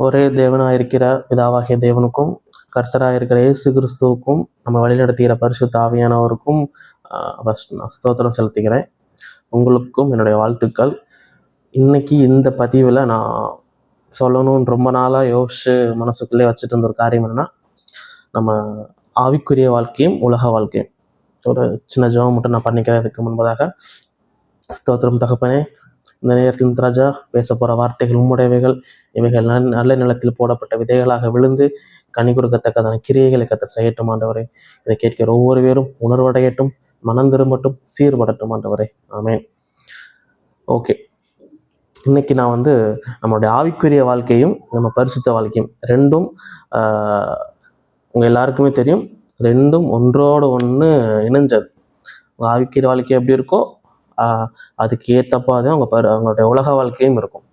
ஒரே தேவனாக இருக்கிற பிதாவாகிய தேவனுக்கும் கர்த்தராக இருக்கிற இயேசு கிறிஸ்துவுக்கும் நம்ம வழிநடத்துகிற பரிசு தாவியானவருக்கும் ஃபஸ்ட் நான் ஸ்தோத்திரம் செலுத்துகிறேன். உங்களுக்கும் என்னுடைய வாழ்த்துக்கள். இன்னைக்கு இந்த பதிவில் நான் சொல்லணும்னு ரொம்ப நாளாக யோசிச்சு மனசுக்குள்ளே வச்சுட்டு இருந்த ஒரு காரியம் என்னென்னா நம்ம ஆவிக்குரிய வாழ்க்கையும் உலக வாழ்க்கையும். ஒரு சின்ன ஜோம் மட்டும் நான் பண்ணிக்கிறேன். இதுக்கு முன்பதாக ஸ்தோத்திரம் தகப்பனே இந்த நேரத்தில் ராஜா பேச போகிற வார்த்தைகள் உம்முடையவைகள் இவைகள் நல்ல நல்ல நிலத்தில் போடப்பட்ட விதைகளாக விழுந்து கனி கொடுக்கத்தக்கதான கிரியைகளை கத்த செய்யட்டும் ஆண்டவரே. இதை கேட்கிற ஒவ்வொரு பேரும் உணர்வடையட்டும் மனம் திரும்பட்டும் சீர்படட்டும் ஆண்டவரே. ஆமேன். ஓகே. இன்னைக்கு நான் வந்து நம்மளுடைய ஆவிக்குரிய வாழ்க்கையும் நம்ம பரிசுத்த வாழ்க்கையும் ரெண்டும் உங்கள் எல்லாருக்குமே தெரியும். ரெண்டும் ஒன்றோடு ஒன்று இணைஞ்சது. உங்கள் ஆவிக்குரிய வாழ்க்கை எப்படி இருக்கோ அதுக்கு ஏற்றப்பா தான் அவங்க பரு அவங்களுடைய உலக வாழ்க்கையும் இருக்கும்.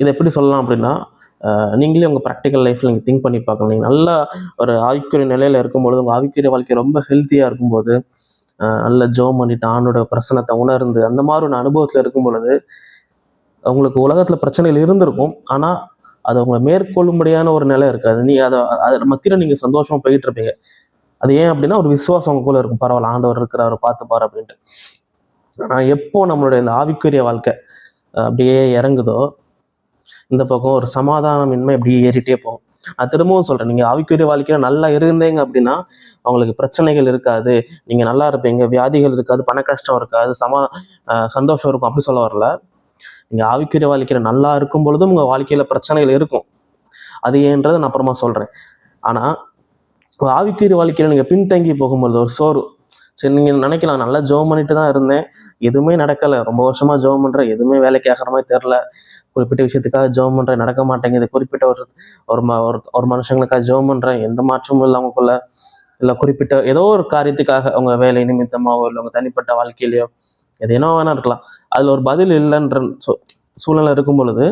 இதை எப்படி சொல்லலாம் அப்படின்னா நீங்களே உங்கள் ப்ராக்டிக்கல் லைஃப்பில் நீங்கள் திங்க் பண்ணி பார்க்கணும். நீங்கள் நல்லா ஒரு ஆவிக்குரிய நிலையில் இருக்கும்பொழுது உங்கள் ஆவிக்குரிய வாழ்க்கை ரொம்ப ஹெல்த்தியாக இருக்கும்போது நல்ல ஜோம் பண்ணிட்டு ஆணோட பிரசனத்தை உணர்ந்து அந்த மாதிரி ஒரு அனுபவத்தில் இருக்கும் பொழுது உங்களுக்கு உலகத்தில் பிரச்சனைகள் இருந்திருக்கும். ஆனால் அது உங்களை மேற்கொள்ளும்படியான ஒரு நிலை இருக்காது. நீ அதை அதை மத்தியில் நீங்கள் சந்தோஷமாக போயிட்டு இருப்பீங்க. அது ஏன் அப்படின்னா ஒரு விசுவாசம் உங்களுக்குள்ள இருக்கும். பரவாயில்ல ஆண்டவர் பார்த்து பார்த்துப்பார் அப்படின்ட்டு. ஆனால் எப்போ நம்மளுடைய இந்த ஆவிக்குரிய வாழ்க்கை அப்படியே இறங்குதோ இந்த பக்கம் ஒரு சமாதானமின்மை அப்படியே ஏறிட்டே போகும். நான் திரும்பவும் சொல்கிறேன் நீங்கள் ஆவிக்குரிய வாழ்க்கையில் நல்லா இருந்தீங்க அப்படின்னா அவங்களுக்கு பிரச்சனைகள் இருக்காது. நீங்கள் நல்லா இருப்பீங்க வியாதிகள் இருக்காது பண கஷ்டம் இருக்காது சமா சந்தோஷம் இருக்கும் அப்படி சொல்ல வரல. நீங்கள் ஆவிக்குரிய வாழ்க்கையில் நல்லா இருக்கும் பொழுதும் உங்கள் வாழ்க்கையில் பிரச்சனைகள் இருக்கும். அது ஏன்றதை நான் அப்புறமா சொல்கிறேன் ஆனால் ஒரு ஆவிக்குரிய வாழ்க்கையில் நீங்கள் பின்தங்கி போகும்பொழுது ஒரு சோறு சரி நீங்கள் நினைக்கலாம் நல்லா ஜோம் பண்ணிட்டு தான் இருந்தேன். எதுவுமே நடக்கலை. ரொம்ப வருஷமாக ஜோம் பண்ணுறேன் எதுவுமே வேலைக்கு ஆகிற மாதிரி தெரில குறிப்பிட்ட விஷயத்துக்காக ஜோம் பண்ணுறேன் நடக்க மாட்டேங்குது. குறிப்பிட்ட ஒரு ஒரு ம ஒரு ஒரு மனுஷங்களுக்காக ஜோம் பண்ணுறேன் எந்த மாற்றமும் இல்லை அவங்களுக்குள்ள இல்லை குறிப்பிட்ட ஏதோ ஒரு காரியத்துக்காக அவங்க வேலை நிமித்தமாகவோ இல்லை அவங்க தனிப்பட்ட வாழ்க்கையிலையோ எது என்ன வேணா இருக்கலாம். அதில் ஒரு பதில் இல்லைன்ற சூ- சூழ்நிலை இருக்கும் பொழுது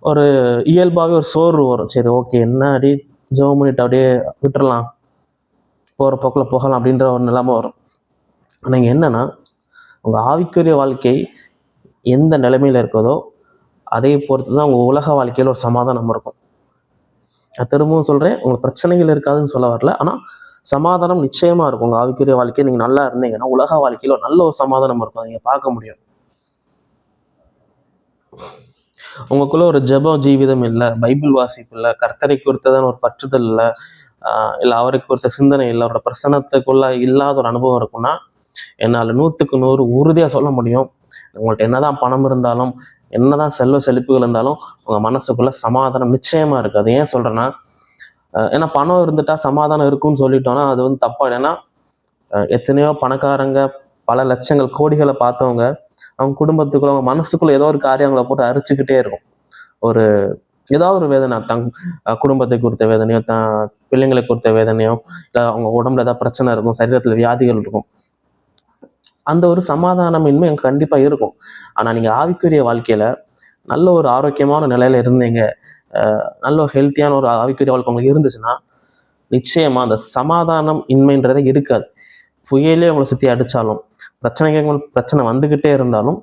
ஒரு இயல்பாகவே ஒரு சோர்வு வரும். சரி ஓகே என்ன அடி ஜோம் பண்ணிட்டு அப்படியே விட்டுறலாம். போகிற போக்கில் போகலாம் அப்படின்ற ஒரு நிலைமை வரும். ஆனால் இங்கே என்னென்னா உங்கள் ஆவிக்குரிய வாழ்க்கை எந்த நிலைமையில் இருக்குதோ அதை பொறுத்து தான் உங்கள் உலக வாழ்க்கையில் ஒரு சமாதானம் இருக்கும். நான் திரும்பவும் சொல்கிறேன் உங்கள் பிரச்சனைகள் இருக்காதுன்னு சொல்ல வரல. ஆனால் சமாதானம் நிச்சயமாக இருக்கும். உங்கள் ஆவிக்குரிய வாழ்க்கையை நீங்கள் நல்லா இருந்தீங்கன்னா உலக வாழ்க்கையில் ஒரு நல்ல ஒரு சமாதானம் இருக்கும். நீங்கள் பார்க்க முடியும். உங்களுக்குள்ள ஒரு ஜெப ஜீவிதம் இல்லை பைபிள் வாசிப்பு இல்லை கர்த்தரை குறித்ததான ஒரு பற்றுதல் இல்லை இல்லை அவரை குறித்த சிந்தனை இல்லை அவரோட பிரசனத்துக்குள்ள இல்லாத ஒரு அனுபவம் இருக்குன்னா என்னால் நூற்றுக்கு நூறு உறுதியாக சொல்ல முடியும். உங்கள்கிட்ட என்னதான் பணம் இருந்தாலும் என்னதான் செல்வ செழிப்புகள் இருந்தாலும் உங்கள் மனசுக்குள்ள சமாதானம் நிச்சயமாக இருக்குது அது ஏன் சொல்கிறேன்னா ஏன்னா பணம் இருந்துட்டா சமாதானம் இருக்கும்னு சொல்லிட்டோம்னா அது வந்து தப்பா ஏன்னா எத்தனையோ பணக்காரங்க பல லட்சங்கள் கோடிகளை பார்த்தவங்க அவங்க குடும்பத்துக்குள்ள அவங்க மனசுக்குள்ள ஏதோ ஒரு காரியம் அவங்கள போட்டு அரிச்சுக்கிட்டே இருக்கும். ஒரு ஏதாவது ஒரு வேதனை தங் குடும்பத்தை குறித்த வேதனையோ த பிள்ளைங்களை குறித்த வேதனையோ இல்லை அவங்க உடம்புல ஏதாவது பிரச்சனை இருக்கும் சரீரத்தில் வியாதிகள் இருக்கும். அந்த ஒரு சமாதானமின்மை எனக்கு கண்டிப்பாக இருக்கும். ஆனால் நீங்கள் ஆவிக்குரிய வாழ்க்கையில் நல்ல ஒரு ஆரோக்கியமான நிலையில இருந்தீங்க நல்ல ஒரு ஹெல்த்தியான ஒரு ஆவிக்குரிய வாழ்க்கை உங்களுக்கு இருந்துச்சுன்னா நிச்சயமாக அந்த சமாதானம் இன்மைன்றதே இருக்காது. புயலே உங்களை சுற்றி அடித்தாலும் பிரச்சனைகள் பிரச்சனை வந்துக்கிட்டே இருந்தாலும்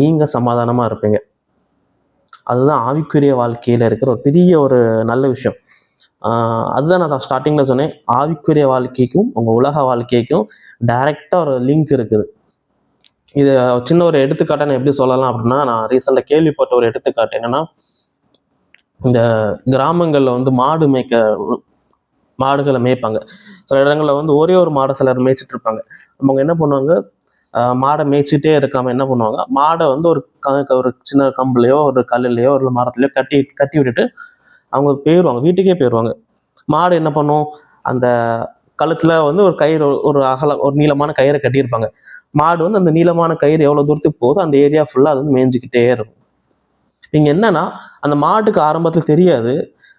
நீங்கள் சமாதானமாக இருப்பீங்க. அதுதான் ஆவிக்குரிய வாழ்க்கையில் இருக்கிற ஒரு பெரிய ஒரு நல்ல விஷயம். அதுதான் நான் ஸ்டார்டிங்கில் சொன்னேன். ஆவிக்குரிய வாழ்க்கைக்கும் உங்கள் உலக வாழ்க்கைக்கும் டைரெக்டாக ஒரு லிங்க் இருக்குது. இது சின்ன ஒரு எடுத்துக்காட்டை நான் எப்படி சொல்லலாம் அப்படின்னா நான் ரீசெண்டாக கேள்விப்பட்ட ஒரு எடுத்துக்காட்டு என்னன்னா இந்த கிராமங்களில் வந்து மாடு மேய்க்க மாடுகளை மேய்ப்பாங்க. சில இடங்களில் வந்து ஒரே ஒரு மாடை சிலர் மேய்ச்சிட்டு இருப்பாங்க. அவங்க என்ன பண்ணுவாங்க மாடை மேய்ச்சிட்டே இருக்காமல் என்ன பண்ணுவாங்க? மாடை வந்து ஒரு க ஒரு சின்ன கம்புலையோ ஒரு கல்லுலையோ ஒரு மரத்துலையோ கட்டி கட்டி விட்டுட்டு அவங்க போயிடுவாங்க வீட்டுக்கே போயிடுவாங்க மாடு என்ன பண்ணும்? அந்த கழுத்தில் வந்து ஒரு கயிறு ஒரு அகல ஒரு நீளமான கயிறை கட்டியிருப்பாங்க. மாடு வந்து அந்த நீளமான கயிறு எவ்வளோ தூரத்துக்கு போகுதோ அந்த ஏரியா ஃபுல்லாக அது வந்து மேய்ஞ்சிக்கிட்டே இருக்கும். இங்கே என்னன்னா அந்த மாட்டுக்கு ஆரம்பத்தில் தெரியாது.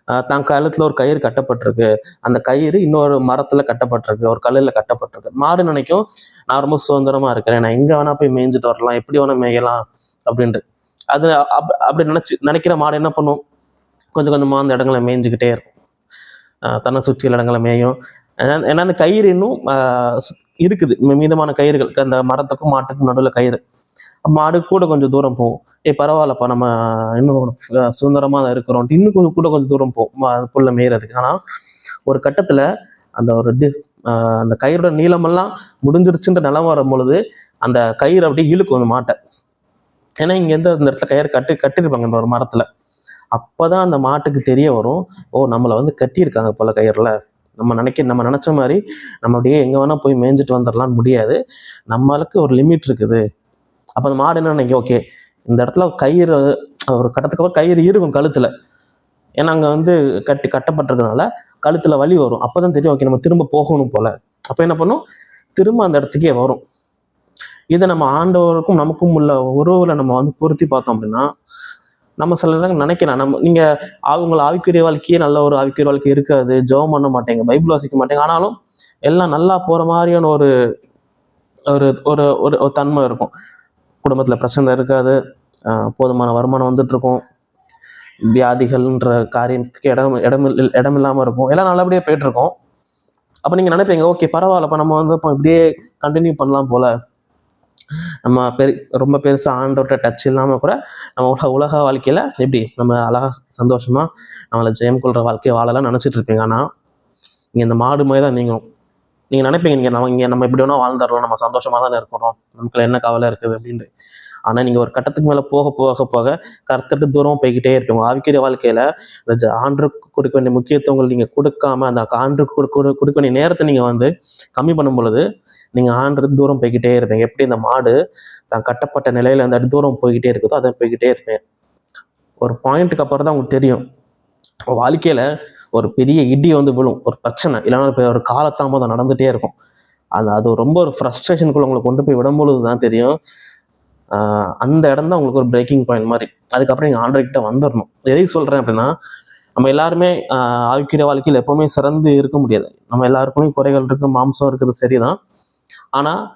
தான் கழுத்தில் ஒரு கயிறு கட்டப்பட்டிருக்கு. அந்த கயிறு இன்னொரு மரத்தில் கட்டப்பட்டிருக்கு. ஒரு கல்லில் கட்டப்பட்டிருக்கு. மாடு நினைக்கும் நான் ரொம்ப சுதந்திரமாக இருக்கிறேன். நான் எங்கே வேணால் போய் மேய்ஞ்சிட்டு வரலாம். எப்படி வேணால் மேயலாம். அப்படின்ட்டு. அது அப் அப்படி நினச்சி நினைக்கிற மாடு என்ன பண்ணும்? கொஞ்சம் கொஞ்சமாக அந்த இடங்களை மேய்ஞ்சிக்கிட்டே இருக்கும். தன்னை சுற்றியுள்ள இடங்களை மேயும். ஏன்னா அந்த கயிறு இன்னும் சு- இருக்குது. மீதமான கயிறுகள் அந்த மரத்துக்கும் மாட்டுக்கும் நடுவில் கயிறு. மாடு கூட கொஞ்சம் தூரம் போகும். ஏ பரவாயில்லப்பா நம்ம இன்னும் சுதந்திரமாக தான் இருக்கிறோம் இன்னும் கொஞ்சம் கூட கொஞ்சம் தூரம் போ புள்ள புல்ல மேயறதுக்கு. ஆனால் ஒரு கட்டத்தில் அந்த ஒரு டி அந்த கயிறோட நீளமெல்லாம் முடிஞ்சிருச்சுன்ற நிலம் வரும் பொழுது அந்த கயிறு அப்படியே இழுக்கும் அந்த மாட்டை. ஏன்னா இங்கேருந்து அந்த இடத்துல கயிறு கட்டி கட்டியிருப்பாங்க இந்த ஒரு மரத்தில். அப்போ தான் அந்த மாட்டுக்கு தெரிய வரும் ஓ நம்மளை வந்து கட்டியிருக்காங்க போல கயிறில். நம்ம நினைக்க நம்ம நினச்ச மாதிரி நம்ம அப்படியே எங்கே வேணால் போய் மேய்ஞ்சிட்டு வந்துடலாம்னு முடியாது. நம்மளுக்கு ஒரு லிமிட் இருக்குது. அப்போ அந்த மாடு என்ன நினைக்க ஓகே இந்த இடத்துல கயிறு ஒரு கட்டத்துக்கப்புறம் கயிறு இருக்கும் கழுத்தில். ஏன்னா அங்கே வந்து கட்டி கட்டப்பட்டிருக்கனால கழுத்தில் வலி வரும். அப்போ தான் தெரியும் ஓகே நம்ம திரும்ப போகணும் போல். அப்போ என்ன பண்ணும்? திரும்ப அந்த இடத்துக்கே வரும். இதை நம்ம ஆண்டவருக்கும் நமக்கும் உள்ள உறவுல நம்ம வந்து பொருத்தி பார்த்தோம் அப்படின்னா நம்ம சில நேரம் நினைக்கலாம். நம்ம நீங்கள் அவங்கள ஆவிக்குரிய வாழ்க்கையே நல்ல ஒரு ஆவிக்குரிய வாழ்க்கை இருக்காது. ஜெபம் பண்ண மாட்டேங்க பைபிள் வாசிக்க மாட்டேங்க. ஆனாலும் எல்லாம் நல்லா போகிற மாதிரியான ஒரு ஒரு ஒரு ஒரு ஒரு தன்மை இருக்கும். குடும்பத்தில் பிரச்சனை இருக்காது. போதுமான வருமானம் வந்துட்டு இருக்கும் வியாதிகள்ன்ற காரியத்துக்கு இடம் இடம் இடம் இல்லாமல் இருக்கும். எல்லாம் நல்லபடியாக போயிட்டுருக்கோம். அப்போ நீங்கள் நினைப்பீங்க ஓகே பரவாயில்லப்பா நம்ம வந்து இப்போ இப்படியே கண்டினியூ பண்ணலாம் போல். நம்ம பெரு ரொம்ப பெருசாக ஆண்டோட்ட டச் இல்லாமல் கூட நம்ம உலக உலக வாழ்க்கையில் எப்படி நம்ம அழகாக சந்தோஷமாக நம்மளை ஜெயம் கொள்கிற வாழ்க்கையை வாழலாம் நினச்சிட்டு இருப்பீங்க ஆனால் நீங்கள் இந்த மாடு மாதிரி தான் நீங்களும் நீங்கள் நினைப்பீங்க நீங்கள் நம்ம இங்கே நம்ம எப்படி வேணால் வாழ்ந்துடலாம் நம்ம சந்தோஷமாக தானே இருக்கிறோம் நமக்குள்ள என்ன கவலை இருக்குது அப்படின்ட்டு. ஆனால் நீங்கள் ஒரு கட்டத்துக்கு மேலே போக போக போக கருத்துட்டு தூரம் போய்கிட்டே இருக்கும் ஆவிக்கிற வாழ்க்கையில் இந்த ஜ- ஆண்டுக்கு கொடுக்க வேண்டிய முக்கியத்துவங்கள் நீங்கள் கொடுக்காம அந்த ஆண்டுக்கு கொடு- கொடு- கொடுக்க வேண்டிய நேரத்தை நீங்கள் வந்து கம்மி பண்ணும் பொழுது நீங்கள் ஆண்டு தூரம் போய்கிட்டே இருப்பீங்க. எப்படி இந்த மாடு தான் கட்டப்பட்ட நிலையில் அந்த அடி தூரம் போய்கிட்டே இருக்குதோ அதை போய்கிட்டே இருப்பேன் ஒரு பாயிண்ட்டுக்கு அப்புறம் தான் உங்களுக்கு தெரியும். வாழ்க்கையில் ஒரு பெரிய இடி வந்து விழும் ஒரு பிரச்சனை. இல்லைன்னா இப்போ ஒரு காலத்தாமதம் நடந்துகிட்டே இருக்கும். அது அது ரொம்ப ஒரு ஃப்ரஸ்ட்ரேஷனுக்குள்ள உங்களை கொண்டு போய் விடும்பொழுது தான் தெரியும். ஆஹ் அந்த இடம் தான் உங்களுக்கு ஒரு பிரேக்கிங் பாயிண்ட் மாதிரி. அதுக்கப்புறம் நீங்கள் ஆண்டர்கிட்ட வந்துடணும் எதுக்கு சொல்கிறேன் அப்படின்னா நம்ம எல்லாருமே ஆஹ் வாழ்க்கையில் எப்போவுமே சிறந்து இருக்க முடியாது. நம்ம எல்லாருக்குமே குறைகள் இருக்கு மாம்சம் இருக்குது சரிதான். ஆனால்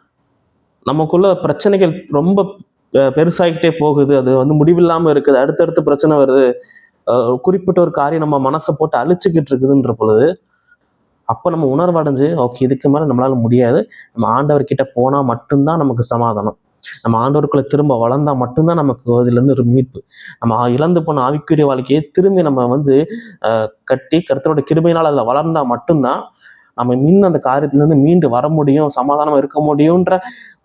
நமக்குள்ள பிரச்சனைகள் ரொம்ப பெ- பெருசாகிட்டே போகுது. அது வந்து முடிவில்லாமல் இருக்குது. அடுத்தடுத்து பிரச்சனை வருது. குறிப்பிட்ட ஒரு காரியம் நம்ம மனசை போட்டு அழிச்சுக்கிட்டு இருக்குதுன்ற பொழுது அப்போ நம்ம உணர்வடைஞ்சு ஓகே இதுக்கு மேலே நம்மளால முடியாது. நம்ம ஆண்டவர்கிட்ட போனால் மட்டும்தான் நமக்கு சமாதானம். நம்ம ஆண்டவருக்குள்ள திரும்ப வளர்ந்தா மட்டும்தான் நமக்கு அதுலேருந்து ஒரு மீட்பு. நம்ம இழந்து போன ஆவிக்குரிய வாழ்க்கையை திரும்பி நம்ம வந்து கட்டி கருத்தரோட கிருபையினால் அதில் வளர்ந்தா மட்டும்தான் நம்ம இன்னும் அந்த காரியத்திலேருந்து மீண்டு வர முடியும் சமாதானமாக இருக்க முடியுன்ற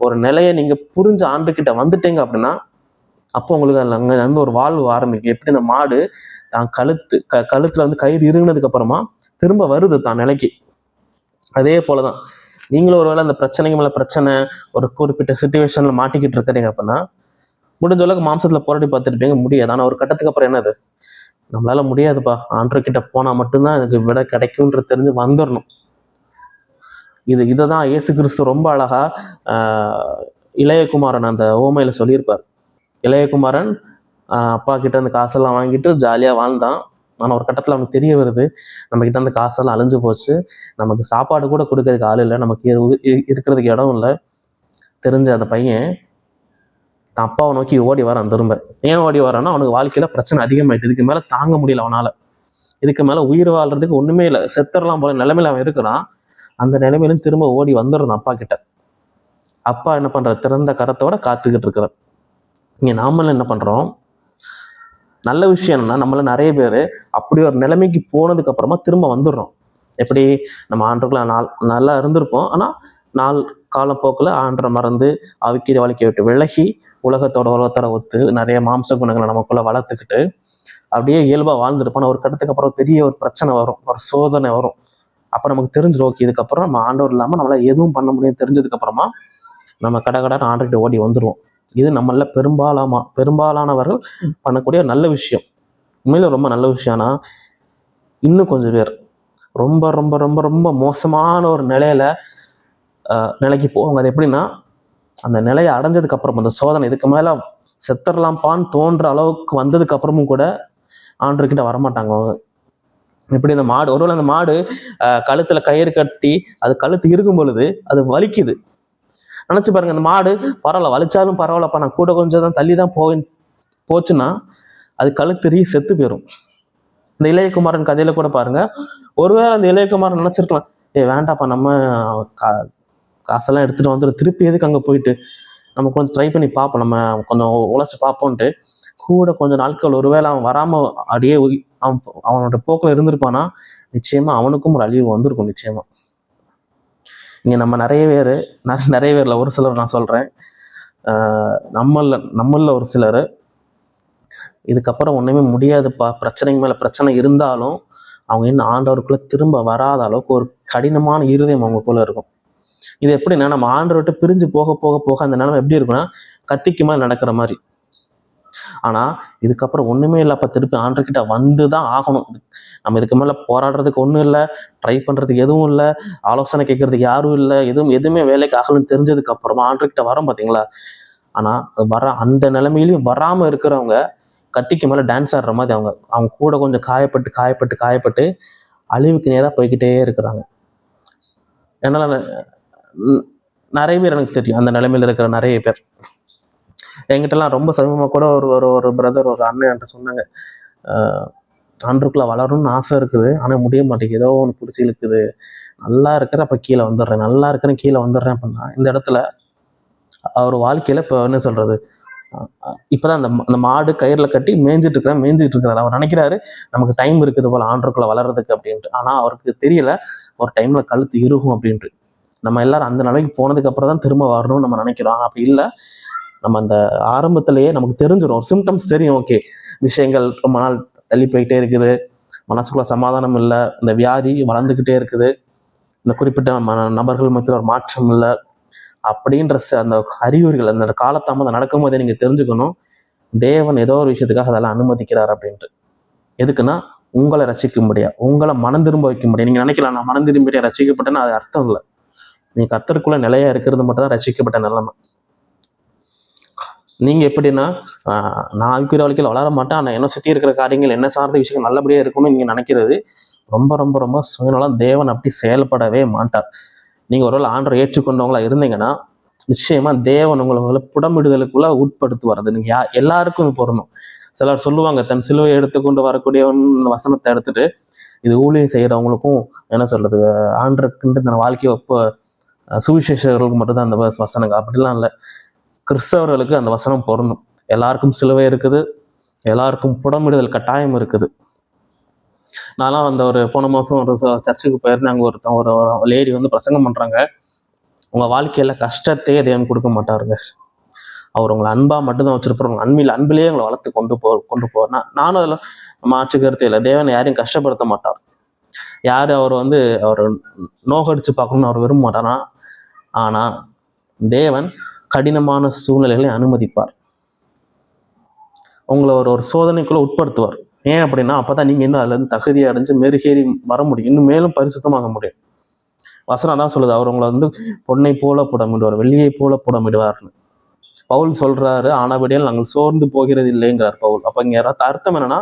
ஒரு நிலையை நீங்கள் புரிஞ்ச ஆண்டுக்கிட்ட வந்துட்டீங்க அப்படின்னா அப்போ உங்களுக்கு அதுல அங்க வந்து ஒரு வாழ்வு ஆரம்பிக்கும். எப்படி இந்த மாடு தான் கழுத்து க கழுத்தில் வந்து கயிறு இருங்கினதுக்கு அப்புறமா திரும்ப வருது தான் நிலைக்கு. அதே போலதான். நீங்களும் ஒருவேளை அந்த பிரச்சனைக்கு மேலே பிரச்சனை ஒரு குறிப்பிட்ட சுச்சுவேஷனில் மாட்டிக்கிட்டு இருக்கிறீங்க அப்படின்னா முடிஞ்ச அளவுக்கு மாம்சத்தில் போராடி பார்த்துருப்பீங்க. முடியாது. ஆனால் ஒரு கட்டத்துக்கு அப்புறம் என்னது? நம்மளால முடியாதுப்பா. ஆண்டர்கிட்ட போனால் மட்டும்தான் எனக்கு விட கிடைக்கும்ன்ற தெரிஞ்சு வந்துடணும் இது இதை தான் இயேசு கிறிஸ்து ரொம்ப அழகாக இளையகுமாரன் அந்த ஓமையில் சொல்லியிருப்பார். இளையகுமாரன் அப்பா கிட்ட அந்த காசெல்லாம் வாங்கிட்டு ஜாலியாக வாழ்ந்தான். ஆனால் ஒரு கட்டத்தில் அவனுக்கு தெரிய வருது நம்ம கிட்ட அந்த காசெல்லாம் அழிஞ்சு போச்சு. நமக்கு சாப்பாடு கூட கொடுக்கறதுக்கு ஆள் இல்லை நமக்கு இருக்கிறதுக்கு இடம் இல்லை. தெரிஞ்ச அந்த பையன் தான் அப்பாவை நோக்கி ஓடி வரான் திரும்ப. ஏன் ஓடி வரான்னா அவனுக்கு வாழ்க்கையில் பிரச்சனை அதிகமாயிட்டு இதுக்கு மேலே தாங்க முடியல அவனால். இதுக்கு மேலே உயிர் வாழ்றதுக்கு ஒன்றுமே இல்லை. செத்தரலாம் போல நிலைமையில அவன் இருக்கிறான். அந்த நிலைமையிலும் திரும்ப ஓடி வந்துடுறான் அப்பா கிட்ட. அப்பா என்ன பண்ணுற திறந்த கரத்தோட காத்துக்கிட்டு இருக்கிறார். இங்கே நாமளும் என்ன பண்ணுறோம் நல்ல விஷயம் என்னன்னா நம்மள நிறைய பேர் அப்படி ஒரு நிலைமைக்கு போனதுக்கு அப்புறமா திரும்ப வந்துடுறோம். எப்படி? நம்ம ஆண்டுக்குள்ள நாள் நல்லா இருந்திருப்போம். ஆனால் நாள் காலப்போக்கில் ஆண்டரை மறந்து ஆவிக்கிற வாழ்க்கையை விட்டு விலகி உலகத்தோட உலகத்தோட ஒத்து நிறைய மாம்ச குணங்களை நமக்குள்ள வளர்த்துக்கிட்டு அப்படியே இயல்பாக வாழ்ந்துருப்போம். ஒரு கட்டத்துக்கு அப்புறம் பெரிய ஒரு பிரச்சனை வரும். ஒரு சோதனை வரும். அப்போ நமக்கு தெரிஞ்சிடும் ஓகே இதுக்கப்புறம் நம்ம ஆண்டவர் இல்லாமல் நம்மளால் எதுவும் பண்ண முடியும் தெரிஞ்சதுக்கப்புறமா நம்ம கடை கடை ஆண்டுகிட்ட ஓடி வந்துடுவோம் இது நம்மள பெரும்பாலாமா பெரும்பாலானவர்கள் பண்ணக்கூடிய நல்ல விஷயம். உண்மையில ரொம்ப நல்ல விஷயம்னா இன்னும் கொஞ்சம் பேர் ரொம்ப ரொம்ப ரொம்ப ரொம்ப மோசமான ஒரு நிலையில நிலைக்கு போவாங்க. அது எப்படின்னா அந்த நிலையை அடைஞ்சதுக்கு அப்புறம் அந்த சோதனை இதுக்கு மேல செத்தரலாம்ப்பான்னு தோன்ற அளவுக்கு வந்ததுக்கு அப்புறமும் கூட ஆண்டர்கிட்ட வரமாட்டாங்க அவங்க. எப்படி இந்த மாடு ஒருவேளை அந்த மாடு கழுத்துல கயிறு கட்டி அது கழுத்து இருக்கும் பொழுது அது வலிக்குது. நினச்சி பாருங்க அந்த மாடு பரவாயில்ல வலிச்சாலும் பரவாயில்லப்பா நான் கூட கொஞ்சம் தான் தள்ளி தான் போய் போச்சுன்னா அது கழுத்திரி செத்து போயிடும் இந்த இளையகுமாரன் கதையில கூட பாருங்க ஒருவேளை அந்த இளையகுமாரன் நினச்சிருக்கலாம் ஏய் வேண்டாப்பா நம்ம கா காசெல்லாம் எடுத்துகிட்டு வந்துடும் திருப்பி எதுக்கு அங்கே போயிட்டு? நம்ம கொஞ்சம் ட்ரை பண்ணி பார்ப்போம் நம்ம கொஞ்சம் உழைச்சி பார்ப்போன்ட்டு கூட கொஞ்சம் நாட்கள் ஒருவேளை அவன் வராமல் அப்படியே அவன் அவனோட போக்கில் இருந்திருப்பானா? நிச்சயமாக அவனுக்கும் ஒரு அழிவு வந்திருக்கும் நிச்சயமாக இங்கே நம்ம நிறைய பேர் நிறைய பேரில் ஒரு சிலர் நான் சொல்கிறேன் நம்மள நம்மளில் ஒரு சிலர் இதுக்கப்புறம் ஒன்றுமே முடியாதுப்பா. பிரச்சனைக்கு மேலே பிரச்சனை இருந்தாலும் அவங்க இன்னும் ஆண்டவருக்குள்ளே திரும்ப வராத அளவுக்கு ஒரு கடினமான இருதயம் அவங்களுக்குள்ளே இருக்கும். இது எப்படின்னா நம்ம ஆண்டவர் விட்டு பிரிஞ்சு போக போக போக அந்த நிலைமை எப்படி இருக்குன்னா கத்திக்கு மேலே நடக்கிற மாதிரி. ஆனால் இதுக்கப்புறம் ஒன்றுமே இல்லைப்பா திருப்பி ஆண்டர்கிட்ட வந்து தான் ஆகணும் நம்ம இதுக்கு மேலே போராடுறதுக்கு ஒன்றும் இல்லை ட்ரை பண்ணுறதுக்கு எதுவும் இல்லை ஆலோசனை கேட்கறதுக்கு யாரும் இல்லை எதுவும் எதுவுமே வேலைக்கு ஆகணும்னு தெரிஞ்சதுக்கு அப்புறமா ஆண்டர்கிட்ட வரோம் பார்த்தீங்களா ஆனால் வர அந்த நிலைமையிலையும் வராமல் இருக்கிறவங்க கத்திக்கு மேலே டான்ஸ் ஆடுற மாதிரி அவங்க அவங்க கூட கொஞ்சம் காயப்பட்டு காயப்பட்டு காயப்பட்டு அழிவுக்கு நேராக போய்கிட்டே இருக்கிறாங்க என்னால் நிறைய பேர் எனக்கு தெரியும் அந்த நிலைமையில் இருக்கிற நிறைய பேர் என்கிட்டலாம் ரொம்ப சமீபமாக கூட ஒரு ஒரு ஒரு பிரதர் ஒரு அண்ணன் என்கிட்ட சொன்னாங்க. ஆண்டுக்குள்ளே வளரணும்னு ஆசை இருக்குது. ஆனால் முடிய மாட்டேங்குது. ஏதோ ஒன்று பிடிச்சி இழுக்குது. நல்லா இருக்கிற அப்போ கீழே வந்துடுறேன். நல்லா இருக்கிறேன் கீழே வந்துடுறேன் அப்படின்னா இந்த இடத்துல அவர் வாழ்க்கையில் இப்போ என்ன சொல்கிறது இப்போதான் அந்த அந்த மாடு கயிறில் கட்டி மேய்ஞ்சிட்டு இருக்கிறேன் மேய்ஞ்சிட்டு இருக்கிறார். அவர் நினைக்கிறாரு நமக்கு டைம் இருக்குது போல் ஆண்டுக்குள்ளே வளர்றதுக்கு அப்படின்ட்டு. ஆனால் அவருக்கு தெரியல ஒரு டைமில் கழுத்து இருக்கும் அப்படின்ட்டு. நம்ம எல்லாரும் அந்த நிலைக்கு போனதுக்கு அப்புறம் தான் திரும்ப வரணும்னு நம்ம நினைக்கிறோம். அப்படி இல்லை. நம்ம அந்த ஆரம்பத்திலேயே நமக்கு தெரிஞ்சிடும் ஒரு சிம்டம்ஸ் தெரியும். ஓகே விஷயங்கள் ரொம்ப நாள் தள்ளி போயிட்டே இருக்குது. மனசுக்குள்ள சமாதானம் இல்லை. இந்த வியாதி வளர்ந்துக்கிட்டே இருக்குது. இந்த குறிப்பிட்ட ம- நபர்கள் மத்தியில் ஒரு மாற்றம் இல்லை. அப்படின்ற ச- அந்த அறிகுறிகள் அந்த காலத்தாமதம் நடக்கும்போதே நீங்கள் தெரிஞ்சுக்கணும். தேவன் ஏதோ ஒரு விஷயத்துக்காக அதெல்லாம் அனுமதிக்கிறார் அப்படின்ட்டு. எதுக்குன்னா உங்களை ரசிக்கும்படியா உங்களை மனம் திரும்ப வைக்க முடியாது நீங்கள் நினைக்கலாம் நான் மனம் திரும்பியா ரசிக்கப்பட்டேன்னு அது அர்த்தம் இல்லை. நீ கத்தருக்குள்ளே நிலையாக இருக்கிறது மட்டும் தான் ரசிக்கப்பட்ட நிலைமை. நீங்கள் எப்படின்னா நான் ஆவிக்குரிய வாழ்க்கையில் வளர மாட்டேன். ஆனால் என்ன சுற்றி இருக்கிற காரியங்கள் என்ன சார்ந்த விஷயங்கள் நல்லபடியாக இருக்கணும்னு நீங்கள் நினைக்கிறது ரொம்ப ரொம்ப ரொம்ப சுயநலம். தேவன் அப்படி செயல்படவே மாட்டார். நீங்கள் ஒருவேளை ஆண்டரை ஏற்றுக்கொண்டவங்களா இருந்தீங்கன்னா நிச்சயமாக தேவன் உங்களை புடமிடுதலுக்குள்ளே உட்படுத்துவார். அது நீங்கள் யா எல்லாருக்கும் இது பொருந்தும். சிலர் சொல்லுவாங்க தன் சிலுவை எடுத்துக்கொண்டு வரக்கூடியவன் வசனத்தை எடுத்துட்டு இது ஊழியம் செய்கிறவங்களுக்கும் என்ன சொல்கிறது ஆண்டருக்குன்ட்டு தன் வாழ்க்கையை ஒப்ப சுவிசேஷர்களுக்கு மட்டும்தான் அந்த வசனங்கள். அப்படிலாம் இல்லை. கிறிஸ்தவர்களுக்கு அந்த வசனம் பொருந்தும். எல்லாருக்கும் சிலுவை இருக்குது. எல்லாருக்கும் புடமிடுதல் கட்டாயம் இருக்குது. நான்லாம் அந்த ஒரு போன மாதம் ஒரு சர்ச்சுக்கு போயிருந்தேன். அங்கே ஒருத்தன் ஒரு லேடி வந்து பிரசங்கம் பண்ணுறாங்க உங்கள் வாழ்க்கையில் கஷ்டத்தையே தேவன் கொடுக்க மாட்டாருங்க. அவர் உங்களை அன்பாக மட்டும்தான் வச்சுருப்பாரு. உங்கள் அன்பில் அன்பிலேயே உங்களை வளர்த்து கொண்டு போ கொண்டு போவார் நான் நானும் அதில் மாற்று கருத்து இல்லை. தேவன் யாரையும் கஷ்டப்படுத்த மாட்டார். யார் அவர் வந்து அவர் நோகடிச்சு பார்க்கணும்னு அவர் விரும்ப மாட்டாரா ஆனால் தேவன் கடினமான சூழ்நிலைகளை அனுமதிப்பார். உங்களை ஒரு ஒரு சோதனைக்குள்ள உட்படுத்துவார். ஏன் அப்படின்னா அப்பதான் நீங்க இன்னும் அதுல இருந்து அடைஞ்சு மெருகேறி வர முடியும். இன்னும் மேலும் பரிசுத்தமாக முடியும். வசனம் தான் சொல்லுது அவர் உங்களை வந்து பொன்னை போல புடமிடுவார் வெள்ளியை போல புடமிடுவார்னு. பவுல் சொல்றாரு ஆனபடியால் நாங்கள் சோர்ந்து போகிறது இல்லைங்கிறார் பவுல். அப்ப இங்கே யாராவது அர்த்தம் என்னன்னா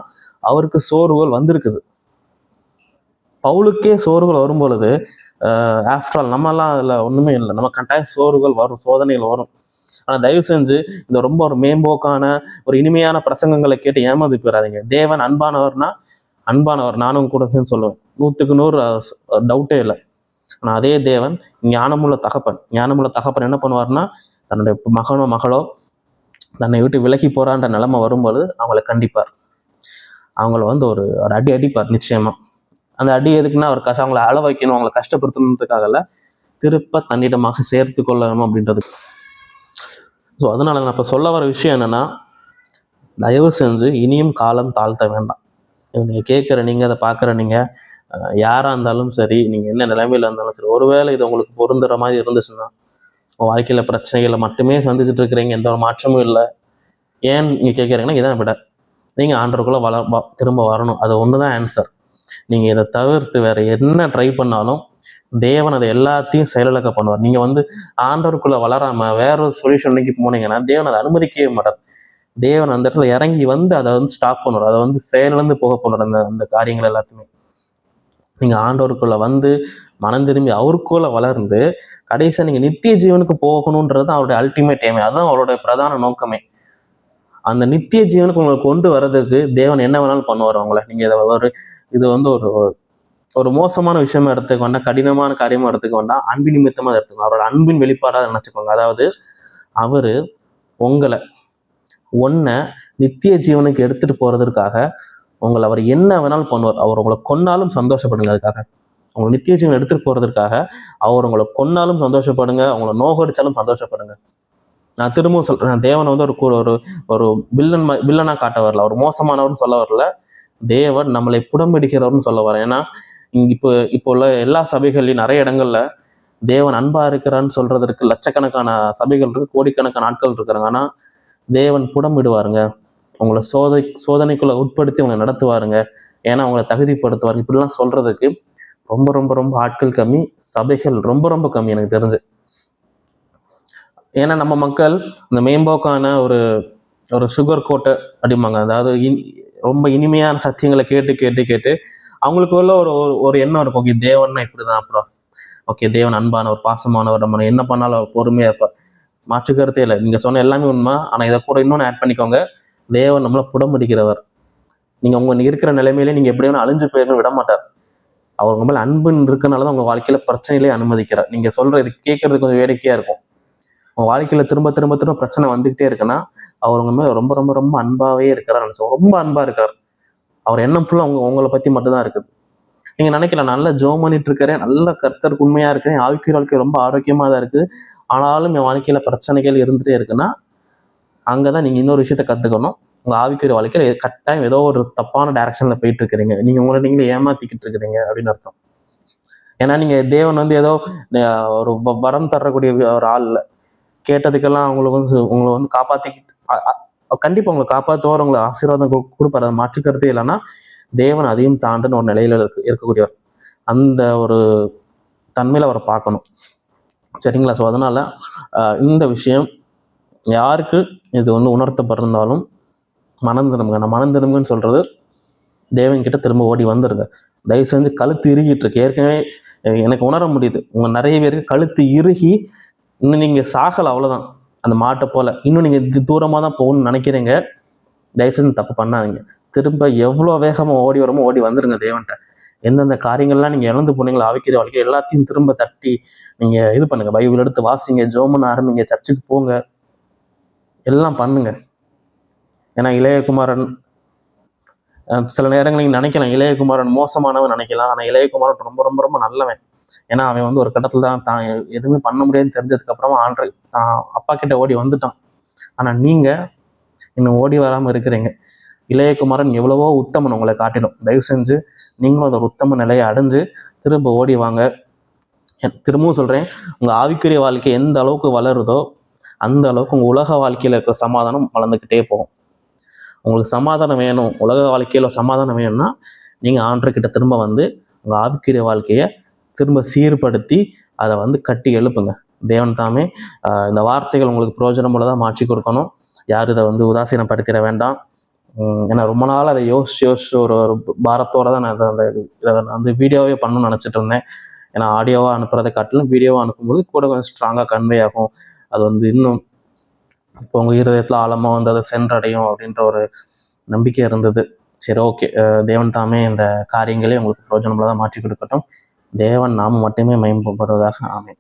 அவருக்கு சோர்வுகள் வந்திருக்குது. பவுலுக்கே சோர்வுகள் வரும் பொழுது ஆஃப்டர் ஆல் நம்மலாம் அதில் ஒன்றுமே இல்லை. நம்ம கட்டாயம் சோறுகள் வரும் சோதனைகள் வரும். ஆனால் தயவு செஞ்சு இந்த ரொம்ப ஒரு மேம்போக்கான ஒரு இனிமையான பிரசங்கங்களை கேட்டு ஏமாந்து போயிடாதீங்க தேவன் அன்பானவர்னா அன்பானவர். நானும் கூட சேர்ந்து சொல்லுவேன். நூற்றுக்கு நூறு டவுட்டே இல்லை. ஆனால் அதே தேவன் ஞானமுள்ள தகப்பன். ஞானமுள்ள தகப்பன் என்ன பண்ணுவார்னா தன்னுடைய மகனோ மகளோ தன்னை விட்டு விலகி போகிறான்ற நிலைமை வரும்பொழுது அவங்கள கண்டிப்பார். அவங்கள வந்து ஒரு அடி அடிப்பார் நிச்சயமாக அந்த அடி எதுக்குன்னா அவர் கஷ்ட அவங்கள அள வைக்கணும் அவங்களை கஷ்டப்படுத்தணுன்றதுக்காகல திருப்ப தன்னிடமாக சேர்த்து கொள்ளணும் அப்படின்றது. ஸோ அதனால நான் இப்போ சொல்ல வர விஷயம் என்னென்னா தயவு செஞ்சு இனியும் காலம் தாழ்த்த வேண்டாம். இதை நீங்கள் கேட்குற நீங்கள் அதை பார்க்குற நீங்கள் யாராக இருந்தாலும் சரி நீங்கள் என்ன நிலைமையில் இருந்தாலும் சரி ஒருவேளை இது உங்களுக்கு பொருந்துற மாதிரி இருந்துச்சுன்னா உங்கள் வாழ்க்கையில் பிரச்சனைகளை மட்டுமே சந்திச்சுட்டு இருக்கிறீங்க எந்த ஒரு மாற்றமும் இல்லை. ஏன் நீங்கள் கேட்குறீங்கன்னா இதான் விட. நீங்கள் ஆண்டருக்குள்ளே வள வ- திரும்ப வரணும். அது ஒன்று தான் ஆன்சர் நீங்கள் இதை தவிர்த்து வேறு என்ன ட்ரை பண்ணாலும் தேவன் அதை எல்லாத்தையும் செயலிழக்க பண்ணுவார். நீங்கள் வந்து ஆண்டவருக்குள்ளே வளராமல் வேற ஒரு சொல்யூஷனுக்கு போனீங்கன்னா தேவன் அதை அனுமதிக்கவே மாட்டார். தேவன் அந்த இடத்துல இறங்கி வந்து அதை வந்து ஸ்டாப் பண்ணுவார். அதை வந்து செயலிழந்து போக பண்ணுவார் அந்த அந்த காரியங்கள் எல்லாத்தையுமே. நீங்கள் ஆண்டவருக்குள்ளே வந்து மனம் திரும்பி அவருக்குள்ள வளர்ந்து கடைசியாக நீங்கள் நித்திய ஜீவனுக்கு போகணுன்றது தான் அவருடைய அல்டிமேட் எய்மே அதுதான் அவருடைய பிரதான நோக்கமே. அந்த நித்திய ஜீவனுக்கு உங்களை கொண்டு வர்றதுக்கு தேவன் என்ன வேணாலும் பண்ணுவார் அவங்கள. நீங்கள் இதை ஒரு இது வந்து ஒரு ஒரு மோசமான விஷயமா எடுத்துக்க வேண்டாம் கடினமான காரியமா எடுத்துக்க வேண்டாம் அன்பின் நிமித்தமாக எடுத்துக்கோங்க அவரோட அன்பின் வெளிப்பாடாக நினச்சிக்கோங்க. அதாவது அவர் உங்களை ஒன்றை நித்திய ஜீவனுக்கு எடுத்துட்டு போறதற்காக உங்களை அவர் என்ன வேணாலும் பண்ணுவார். அவர் உங்களை கொன்னாலும் சந்தோஷப்படுங்க அதுக்காக. உங்களை நித்திய ஜீவன் எடுத்துட்டு போகிறதுக்காக அவர் உங்களை கொன்னாலும் சந்தோஷப்படுங்க உங்களை நோகடிச்சாலும் சந்தோஷப்படுங்க. நான் திரும்பவும் சொல்றேன் தேவனை வந்து ஒரு ஒரு ஒரு வில்லன் வில்லனாக வில்லனா காட்ட வரல. ஒரு மோசமானவர்னு சொல்ல வரல. தேவன் நம்மளை புடம்பிடிக்கிறவர்னு சொல்ல வரேன். ஏன்னா இங்க இப்போ இப்போ உள்ள எல்லா சபைகள்லையும் நிறைய இடங்கள்ல தேவன் அன்பா இருக்கிறான்னு சொல்றதற்கு லட்சக்கணக்கான சபைகள் இருக்கு கோடிக்கணக்கான ஆட்கள் இருக்கிறாங்க. ஆனா தேவன் புடம்பிடுவாருங்க. உங்களை சோதை சோதனைக்குள்ள உட்படுத்தி உங்களை நடத்துவாருங்க. ஏன்னா அவங்களை தகுதிப்படுத்துவார் இப்படிலாம் சொல்றதுக்கு ரொம்ப ரொம்ப ரொம்ப ஆட்கள் கம்மி சபைகள் ரொம்ப ரொம்ப கம்மி எனக்கு தெரிஞ்சு. ஏன்னா நம்ம மக்கள் இந்த மேம்போக்கான ஒரு ஒரு சுகர் கோட்டை அப்படிம்பாங்க அதாவது ரொம்ப இனிமையான சத்தியங்களை கேட்டு கேட்டு கேட்டு அவங்களுக்குள்ள ஒரு ஒரு- ஒரு எண்ணம் இருக்கும். ஓகே தேவன்னா இப்படிதான் அப்புறம் ஓகே தேவன் அன்பானவர் பாசமானவர் நம்ம என்ன பண்ணாலும் பொறுமையாக பொறுமையா இருப்பார். மாற்று கருத்தே இல்லை. நீங்க சொன்ன எல்லாமே உண்மை. ஆனா இதை கூட இன்னொன்று ஆட் பண்ணிக்கோங்க. தேவன் நம்மளை புடம்பிடிக்கிறவர். நீங்க உங்க இருக்கிற நிலைமையிலே நீங்க எப்படி வேணும் அழிஞ்சு போயிருங்க விட மாட்டார். அவர் உங்க மேல அன்புன்னு இருக்கனால தான் உங்க வாழ்க்கையில பிரச்சனையிலே அனுமதிக்கிறார். நீங்க சொல்ற இது கேட்கறது கொஞ்சம் வேடிக்கையா இருக்கும். உங்க வாழ்க்கையில் திரும்ப திரும்ப திரும்ப பிரச்சனை வந்துகிட்டே இருக்குன்னா அவர் உங்க ரொம்ப ரொம்ப ரொம்ப அன்பாவே இருக்கிறார் நினச்சோம் ரொம்ப அன்பா இருக்கார். அவர் எண்ணம் ஃபுல்லாக உங்க உங்களை பத்தி மட்டும்தான் இருக்குது. நீங்க நினைக்கலாம் நல்லா ஜோம் பண்ணிட்டு இருக்கிறேன் நல்ல கர்த்தருக்கு உண்மையா இருக்கிறேன் ஆவிக்குரிய வாழ்க்கை ரொம்ப ஆரோக்கியமா தான் இருக்கு ஆனாலும் என் வாழ்க்கையில பிரச்சனைகள் இருந்துட்டே இருக்குன்னா அங்கதான் நீங்க இன்னொரு விஷயத்த கத்துக்கணும். உங்க ஆவிக்குரிய வாழ்க்கையில கட்டாயம் ஏதோ ஒரு தப்பான டைரக்ஷன்ல போயிட்டு இருக்கிறீங்க. நீங்க உங்களை நீங்களே ஏமாத்திக்கிட்டு இருக்கிறீங்க அப்படின்னு அர்த்தம். ஏன்னா நீங்க தேவன் வந்து ஏதோ ஒரு வ- வரம் தரக்கூடிய ஒரு ஆள் இல்லை. கேட்டதுக்கெல்லாம் அவங்களை வந்து உங்களை வந்து காப்பாற்றிக்கிட்டு கண்டிப்பாக உங்களை காப்பாற்றுவார் உங்களை ஆசீர்வாதம் கு- கொடுப்பாரு. அதை மாற்றுக்கிறதே இல்லைன்னா தேவன் அதையும் தாண்டுன்னு ஒரு நிலையில இருக்கு இருக்கக்கூடியவர். அந்த ஒரு தன்மையில அவரை பார்க்கணும். சரிங்களா? ஸோ அதனால இந்த விஷயம் யாருக்கு இது வந்து உணர்த்தப்பட்டிருந்தாலும் மனம் திரும்புங்க. நான் மனம் திரும்புங்கன்னு சொல்கிறது தேவன்கிட்ட திரும்ப ஓடி வந்துடுங்க தயவு செஞ்சு கழுத்து இறுகிட்டு இருக்கு. ஏற்கனவே எனக்கு உணர முடியுது. உங்கள் நிறைய பேருக்கு கழுத்து இறுகி இன்னும் நீங்கள் சாகல அவ்வளோதான் அந்த மாட்டை போல. இன்னும் நீங்கள் இது தான் போகணும்னு நினைக்கிறீங்க. தயவு செஞ்சு தப்பு பண்ணாதீங்க. திரும்ப எவ்வளோ வேகமாக ஓடி வரமோ ஓடி வந்துடுங்க தேவன்ட்ட எந்தெந்த காரியங்கள்லாம் நீங்கள் இழந்து போனீங்களோ ஆவிக்கிற வாழ்க்கை எல்லாத்தையும் திரும்ப தட்டி நீங்கள் இது பண்ணுங்கள் பைபிள் எடுத்து வாசிங்க ஜோமன் ஆரம்பிங்க சர்ச்சுக்கு போங்க. எல்லாம் பண்ணுங்க. ஏன்னா இளையகுமாரன் சில நேரங்கள் நீங்கள் நினைக்கலாம் இளையகுமாரன் மோசமானவன் நினைக்கலாம். ஆனால் இளையகுமாரன் ரொம்ப ரொம்ப ரொம்ப நல்லவன். ஏன்னா அவன் வந்து ஒரு கட்டத்தில் தான் தான் எதுவுமே பண்ண முடியாதுன்னு தெரிஞ்சதுக்கப்புறமா ஆண்டு தான் அப்பா கிட்ட ஓடி வந்துட்டான். ஆனா நீங்க இன்னும் ஓடி வராம இருக்கிறீங்க. இளையகுமாரன் எவ்வளவோ உத்தமன் உங்களை காட்டிடும் தயவு செஞ்சு நீங்களும் அதோட உத்தம நிலையை அடைஞ்சு திரும்ப ஓடி வாங்க. திரும்பவும் சொல்றேன் உங்க ஆவிக்குரிய வாழ்க்கை எந்த அளவுக்கு வளருதோ அந்த அளவுக்கு உங்க உலக வாழ்க்கையில இருக்கிற சமாதானம் வளர்ந்துக்கிட்டே போகும். உங்களுக்கு சமாதானம் வேணும் உலக வாழ்க்கையில சமாதானம் வேணும்னா நீங்க ஆண்டர்கிட்ட திரும்ப வந்து உங்க ஆவிக்குரிய வாழ்க்கையை திரும்ப சீர்படுத்தி அதை வந்து கட்டி எழுப்புங்க. தேவன் தாமே இந்த வார்த்தைகள் உங்களுக்கு பிரயோஜனம் தான் மாற்றி கொடுக்கணும். யார் இதை வந்து உதாசீனப்படுத்திட வேண்டாம். ஏன்னா ரொம்ப நாள் அதை யோசிச்சு யோசிச்சு ஒரு ஒரு பாரத்தோட தான் நான் அதை அந்த இதை நான் வந்து வீடியோவே பண்ணணும்னு நினச்சிட்டு இருந்தேன். ஏன்னா ஆடியோவாக அனுப்புறதை காட்டிலும் வீடியோவாக அனுப்பும்போது கூட கொஞ்சம் ஸ்ட்ராங்காக கன்வே ஆகும். அது வந்து இன்னும் இப்போ உங்கள் இருதயத்தில் ஆழமாக வந்து அதை சென்றடையும் அப்படின்ற ஒரு நம்பிக்கை இருந்தது. சரி ஓகே தேவன் தாமே இந்த காரியங்களே உங்களுக்கு பிரயோஜனமுள்ளதாக மாற்றி கொடுக்கட்டும். தேவன் நாம் மட்டுமே மேம்படுவதாக ஆமை